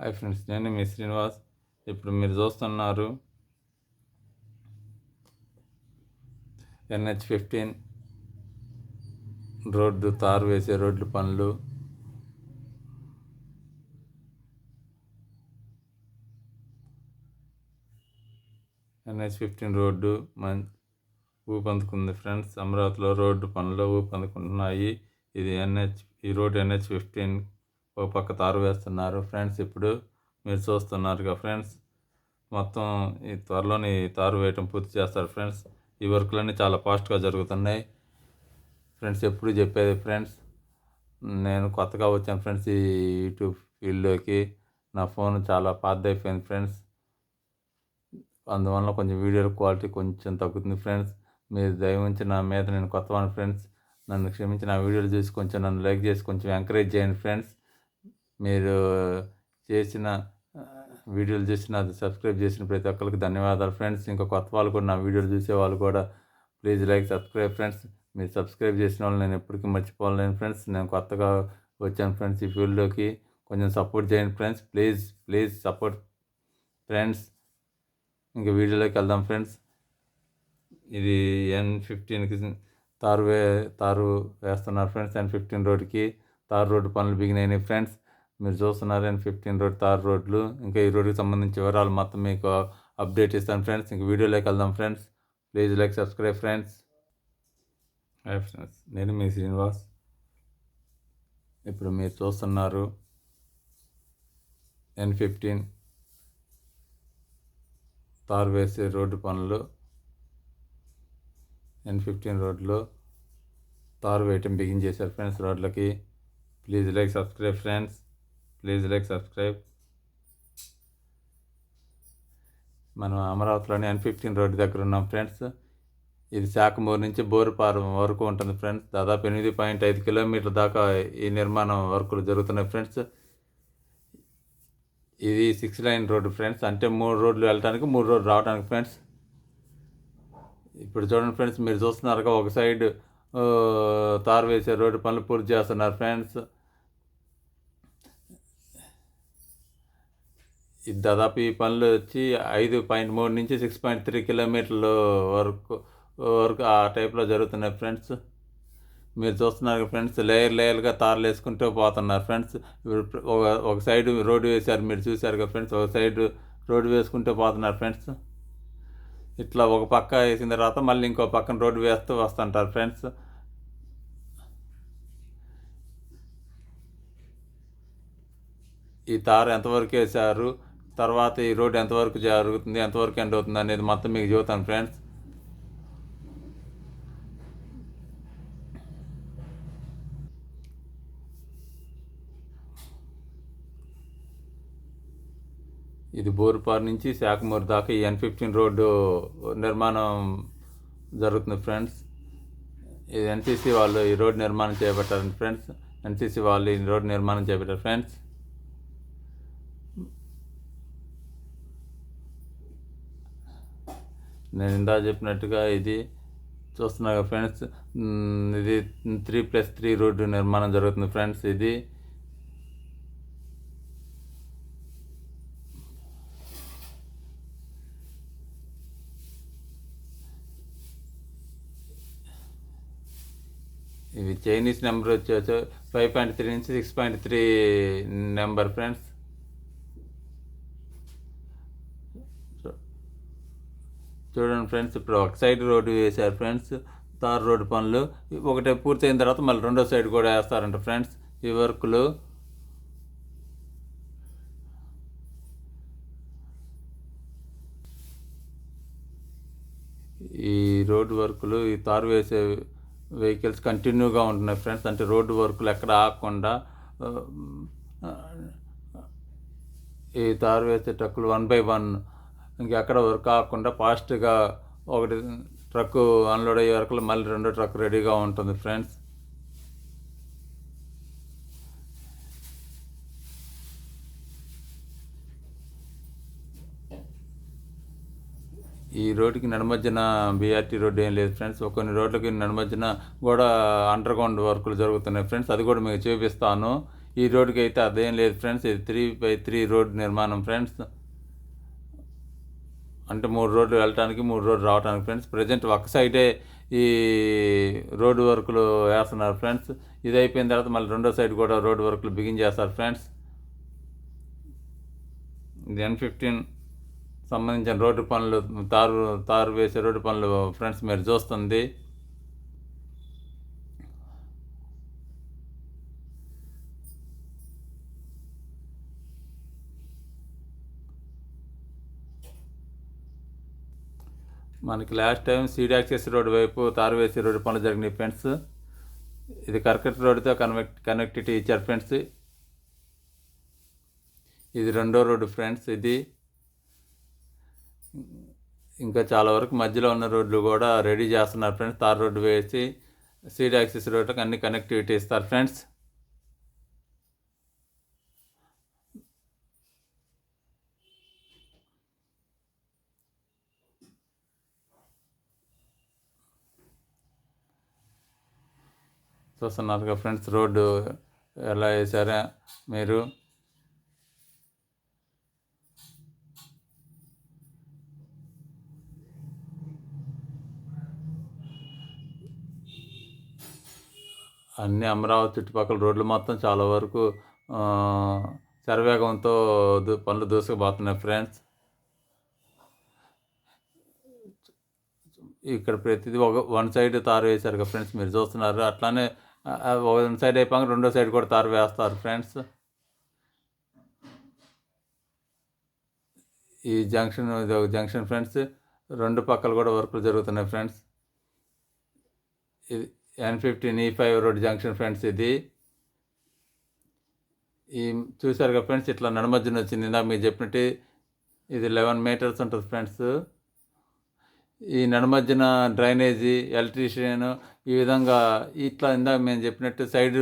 Hi friends నేను మీ శ్రీనివాస్. ఇప్పుడు మీరు చూస్తున్నారు ఎన్హెచ్ ఫిఫ్టీన్ రోడ్డు తారు వేసే రోడ్లు పనులు. ఎన్హెచ్ ఫిఫ్టీన్ రోడ్డు మం ఊపందుకుంది ఫ్రెండ్స్. అమరావతిలో రోడ్డు పనులు ఊపందుకుంటున్నాయి ఇది ఎన్హెచ్ ఈ రోడ్డు ఎన్హెచ్ ఫిఫ్టీన్ ఒక పక్క తారు వేస్తున్నారు. ఫ్రెండ్స్ ఇప్పుడు మీరు చూస్తున్నారుగా ఫ్రెండ్స్ మొత్తం ఈ త్వరలోని తారు వేయటం పూర్తి చేస్తారు ఫ్రెండ్స్. ఈ వర్క్లన్నీ చాలా ఫాస్ట్గా జరుగుతున్నాయి. ఫ్రెండ్స్ ఎప్పుడు చెప్పేది ఫ్రెండ్స్ నేను కొత్తగా వచ్చాను ఫ్రెండ్స్ ఈ యూట్యూబ్ ఫీల్డ్లోకి. నా ఫోన్ చాలా పాతదైపోయింది ఫ్రెండ్స్. అందువల్ల కొంచెం వీడియో క్వాలిటీ కొంచెం తగ్గుతుంది ఫ్రెండ్స్. మీరు దయ ఉంచి నా మీద నేను కొత్తవాడిని ఫ్రెండ్స్. నన్ను క్షమించి నా వీడియోలు చూసి కొంచెం నన్ను లైక్ చేసి కొంచెం ఎంకరేజ్ చేయండి ఫ్రెండ్స్. మీరు చేసిన వీడియోలు చూసి అది సబ్స్క్రైబ్ చేసిన ప్రతి ఒక్కరికి ధన్యవాదాలు. ఫ్రెండ్స్ ఇంకా కొత్త వాళ్ళు కూడా నా వీడియోలు చూసే వాళ్ళు కూడా ప్లీజ్ లైక్ సబ్స్క్రైబ్. ఫ్రెండ్స్ మీరు సబ్స్క్రైబ్ చేసిన వాళ్ళు నేను ఎప్పటికీ మర్చిపోలేను. ఫ్రెండ్స్ నేను కొత్తగా వచ్చాను ఫ్రెండ్స్ ఈ ఫీల్డ్లోకి. కొంచెం సపోర్ట్ చేయండి friends. Please please support. Friends ఇంకా వీడియోలోకి వెళ్దాం ఫ్రెండ్స్. ఇది ఎన్ ఫిఫ్టీన్కి తారు వే తారు వేస్తున్నారు ఫ్రెండ్స్. ఎన్ ఫిఫ్టీన్ రోడ్కి తారు రోడ్డు పనులు బిగినాయి ఫ్రెండ్స్. మీరు చూస్తున్నారు ఎన్ ఫిఫ్టీన్ రోడ్ తార్ రోడ్లు. ఇంకా ఈ రోడ్డుకి సంబంధించి వివరాలు మొత్తం మీకు అప్డేట్ ఇస్తాను ఫ్రెండ్స్ ఇంక వీడియోలోకి వెళ్దాం friends please like subscribe friends hi friends నేను మీ శ్రీనివాస్. ఇప్పుడు మీరు చూస్తున్నారు ఎన్ ఫిఫ్టీన్ తారు వేసే రోడ్డు పనులు. ఎన్ ఫిఫ్టీన్ రోడ్లో తారు వేయటం బిగించేశారు friends రోడ్లకి. Please like subscribe friends please like subscribe. మనం అమరావతిలోని ఎన్ ఫిఫ్టీన్ రోడ్డు దగ్గర ఉన్నాం ఫ్రెండ్స్. ఇది శాఖమూరు నుంచి బోరుపారం వరకు ఉంటుంది ఫ్రెండ్స్. దాదాపు ఎనిమిది పాయింట్ ఐదు కిలోమీటర్ల దాకా ఈ నిర్మాణం వర్కులు జరుగుతున్నాయి ఫ్రెండ్స్. ఇది సిక్స్ లైన్ రోడ్డు ఫ్రెండ్స్. అంటే మూడు రోడ్లు వెళ్ళడానికి మూడు రోడ్లు రావడానికి ఫ్రెండ్స్. ఇప్పుడు చూడండి ఫ్రెండ్స్ మీరు చూస్తున్నారుగా ఒక సైడ్ తారు వేసే రోడ్డు పనులు పూర్తి చేస్తున్నారు ఫ్రెండ్స్. దాదాపు ఈ పనులు వచ్చి ఐదు పాయింట్ మూడు నుంచి సిక్స్ పాయింట్ త్రీ కిలోమీటర్ల వరకు వరకు ఆ టైప్లో జరుగుతున్నాయి ఫ్రెండ్స్. మీరు చూస్తున్నారు ఫ్రెండ్స్ లేయర్ లేయర్గా తారలు వేసుకుంటూ పోతున్నారు ఫ్రెండ్స్. ఒక ఒక సైడ్ రోడ్డు వేశారు మీరు చూశారు కదా ఫ్రెండ్స్ ఒక సైడ్ రోడ్డు వేసుకుంటూ పోతున్నారు ఫ్రెండ్స్. ఇట్లా ఒక పక్క వేసిన తర్వాత మళ్ళీ ఇంకో పక్కన రోడ్డు వేస్తూ వస్తుంటారు ఫ్రెండ్స్. ఈ తారు ఎంతవరకు వేశారు? తర్వాత ఈ రోడ్ ఎంతవరకు జరుగుతుంది ఎంతవరకు ఎండ్ అవుతుంది అనేది మొత్తం మీకు చెబుతాను ఫ్రెండ్స్. ఇది బోరుపారు నుంచి శాఖమూరు దాకా ఈ ఎన్ ఫిఫ్టీన్ రోడ్డు నిర్మాణం జరుగుతుంది ఫ్రెండ్స్. ఇది ఎన్సీసీ వాళ్ళు ఈ రోడ్ నిర్మాణం చేపట్టారండి ఫ్రెండ్స్. ఎన్సీసీ వాళ్ళు ఈ రోడ్ నిర్మాణం చేపట్టారు ఫ్రెండ్స్. నేను ఇందా చెప్పినట్టుగా ఇది చూస్తున్నా ఫ్రెండ్స్ ఇది త్రీ ప్లస్ త్రీ రోడ్డు నిర్మాణం జరుగుతుంది ఫ్రెండ్స్ ఇది. ఇవి చైనీస్ నెంబర్ వచ్చి ఫైవ్ పాయింట్ త్రీ నుంచి six point three number friends చూడండి ఫ్రెండ్స్ ఇప్పుడు ఒక సైడ్ రోడ్డు వేశారు ఫ్రెండ్స్. తార్ రోడ్డు పనులు ఒకటే పూర్తయిన తర్వాత మళ్ళీ రెండో సైడ్ కూడా వేస్తారంట ఫ్రెండ్స్ ఈ వర్క్లు. ఈ రోడ్డు వర్కులు ఈ తారు వేసే వెహికల్స్ కంటిన్యూగా ఉంటున్నాయి ఫ్రెండ్స్. అంటే రోడ్డు వర్కులు ఎక్కడ ఆగకుండా ఈ తారు వేసే ట్రక్కులు వన్ బై వన్ ఇంకెక్కడ వర్క్ కాకుండా ఫాస్ట్గా ఒకటి ట్రక్కు అన్లోడ్ అయ్యే వరకు మళ్ళీ రెండో ట్రక్ రెడీగా ఉంటుంది ఫ్రెండ్స్. ఈ రోడ్డుకి నడుమధ్యన బీఆర్టీ రోడ్డు ఏం లేదు ఫ్రెండ్స్. ఒక కొన్ని రోడ్లకి నడుమధ్యన కూడా అండర్ గ్రౌండ్ వర్కులు జరుగుతున్నాయి ఫ్రెండ్స్. అది కూడా మీకు చూపిస్తాను. ఈ రోడ్డుకి అయితే అదేం లేదు ఫ్రెండ్స్. ఇది త్రీ బై త్రీ రోడ్ నిర్మాణం ఫ్రెండ్స్. అంటే మూడు రోడ్లు వెళ్ళటానికి మూడు రోడ్లు రావడానికి ఫ్రెండ్స్. ప్రజెంట్ ఒక సైడే ఈ రోడ్డు వర్కులు వేస్తున్నారు ఫ్రెండ్స్. ఇది అయిపోయిన తర్వాత మళ్ళీ రెండో సైడ్ కూడా రోడ్డు వర్కులు బిగిన్ చేస్తారు ఫ్రెండ్స్. ఇది ఎన్ ఫిఫ్టీన్ సంబంధించిన రోడ్డు పనులు తారు తారు వేసే రోడ్డు పనులు ఫ్రెండ్స్ మీరు చూస్తుంది. మనకి last time seed access road వైపు తారు వేసి రోడ్డు పనులు జరిగినాయి ఫ్రెండ్స్ ఇది కర్కట్ రోడ్డుతో కనెక్ట్ కనెక్టివిటీ ఇచ్చారు ఫ్రెండ్స్ ఇది రెండో రోడ్డు ఫ్రెండ్స్ ఇది ఇంకా చాలా వరకు మధ్యలో ఉన్న రోడ్లు కూడా రెడీ చేస్తున్నారు ఫ్రెండ్స్ తార్ రోడ్డు వేసి సీడ్ యాక్సెస్ రోడ్లకు అన్ని కనెక్టివిటీ ఇస్తారు ఫ్రెండ్స్ చూస్తున్నారుగా ఫ్రెండ్స్ రోడ్డు ఎలా వేసారా మీరు? అన్ని అమరావతి చుట్టుపక్కల రోడ్లు మొత్తం చాలా వరకు శరవేగంతో పనులు దూసుకుపోతున్నాయి ఫ్రెండ్స్. ఇక్కడ ప్రతిదీ ఒక వన్ సైడ్ తారు వేశారు కదా ఫ్రెండ్స్ మీరు చూస్తున్నారు. అట్లానే ఒక సైడ్ అయిపోయాక రెండో సైడ్ కూడా తారు వేస్తారు ఫ్రెండ్స్. ఈ జంక్షన్ ఇది ఒక జంక్షన్ ఫ్రెండ్స్. రెండు పక్కలు కూడా వర్కులు జరుగుతున్నాయి ఫ్రెండ్స్. ఇది N fifteen E five road junction friends ఇది. ఈ చూసారు కదా ఫ్రెండ్స్ ఇట్లా నడుమధ్యన వచ్చింది. ఇందాక మీరు చెప్పినట్టు ఇది లెవెన్ మీటర్స్ ఉంటుంది ఫ్రెండ్స్. ఈ నడుమధ్యన డ్రైనేజీ ఎలక్ట్రీషియన్ ఈ విధంగా ఇట్లా ఇందాక మేము చెప్పినట్టు సైడ్